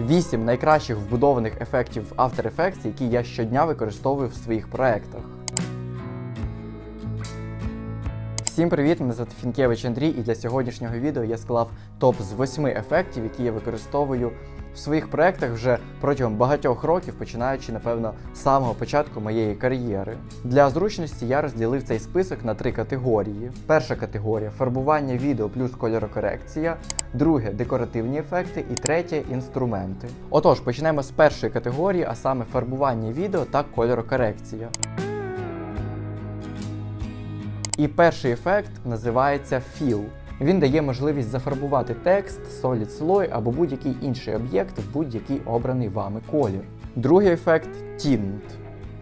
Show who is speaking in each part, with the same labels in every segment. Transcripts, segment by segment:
Speaker 1: 8 найкращих вбудованих ефектів After Effects, які я щодня використовую в своїх проектах. Всім привіт! Мене звати Фінкевич Андрій, і для сьогоднішнього відео я склав топ з 8 ефектів, які я використовую в своїх проектах вже протягом багатьох років, починаючи, напевно, з самого початку моєї кар'єри. Для зручності я розділив цей список на три категорії. Перша категорія фарбування відео плюс кольорокорекція, друге декоративні ефекти і третє інструменти. Отож, почнемо з першої категорії, а саме фарбування відео та кольорокорекція. І перший ефект називається Fill. Він дає можливість зафарбувати текст, solid слой або будь-який інший об'єкт в будь-який обраний вами колір. Другий ефект Tint.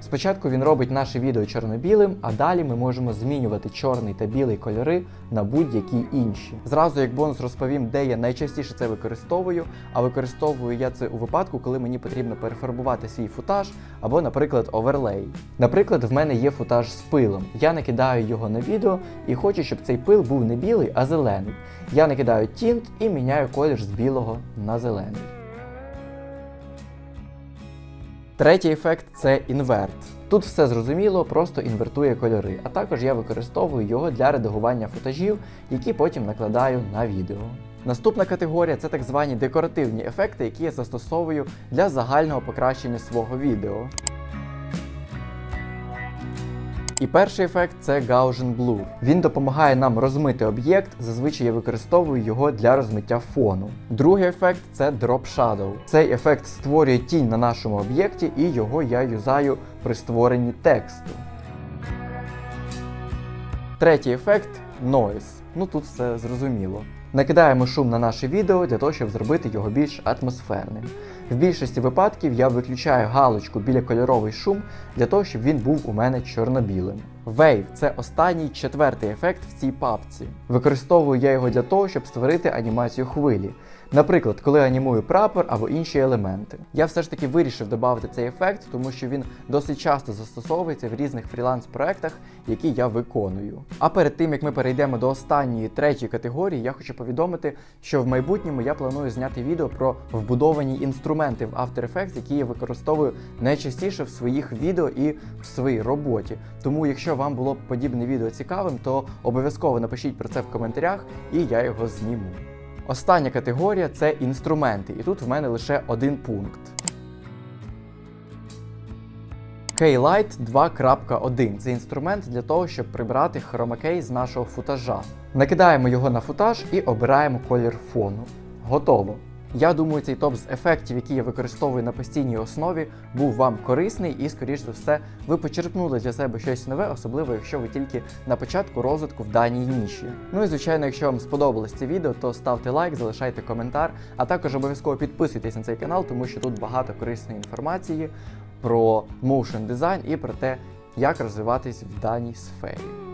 Speaker 1: Спочатку він робить наше відео чорно-білим, а далі ми можемо змінювати чорний та білий кольори на будь-які інші. Зразу як бонус розповім, де я найчастіше це використовую, а використовую я це у випадку, коли мені потрібно перефарбувати свій футаж або, наприклад, оверлей. Наприклад, в мене є футаж з пилом. Я накидаю його на відео і хочу, щоб цей пил був не білий, а зелений. Я накидаю тінт і міняю колір з білого на зелений. Третій ефект це інверт. Тут все зрозуміло, просто інвертує кольори, а також я використовую його для редагування футажів, які потім накладаю на відео. Наступна категорія це так звані декоративні ефекти, які я застосовую для загального покращення свого відео. І перший ефект це Gaussian Blur. Він допомагає нам розмити об'єкт, зазвичай я використовую його для розмиття фону. Другий ефект це Drop Shadow. Цей ефект створює тінь на нашому об'єкті, і його я юзаю при створенні тексту. Третій ефект Noise. Ну тут все зрозуміло. Накидаємо шум на наше відео для того, щоб зробити його більш атмосферним. В більшості випадків я виключаю галочку біля кольоровий шум для того, щоб він був у мене чорно-білим. Wave – це останній четвертий ефект в цій папці. Використовую я його для того, щоб створити анімацію хвилі. Наприклад, коли анімую прапор або інші елементи. Я все ж таки вирішив додати цей ефект, тому що він досить часто застосовується в різних фріланс-проектах, які я виконую. А перед тим як ми перейдемо до останньої третьої категорії, я хочу повідомити, що в майбутньому я планую зняти відео про вбудовані інструменти в After Effects, які я використовую найчастіше в своїх відео і в своїй роботі. Тому, вам було б подібне відео цікавим, то обов'язково напишіть про це в коментарях, і я його зніму. Остання категорія це інструменти, і тут в мене лише один пункт. K-Light 2.1 це інструмент для того, щоб прибрати хромакей з нашого футажа. Накидаємо його на футаж і обираємо колір фону. Готово. Я думаю, цей топ з ефектів, які я використовую на постійній основі, був вам корисний і, скоріш за все, ви почерпнули для себе щось нове, особливо якщо ви тільки на початку розвитку в даній ніші. Ну і звичайно, якщо вам сподобалось це відео, то ставте лайк, залишайте коментар, а також обов'язково підписуйтесь на цей канал, тому що тут багато корисної інформації про моушн дизайн і про те, як розвиватись в даній сфері.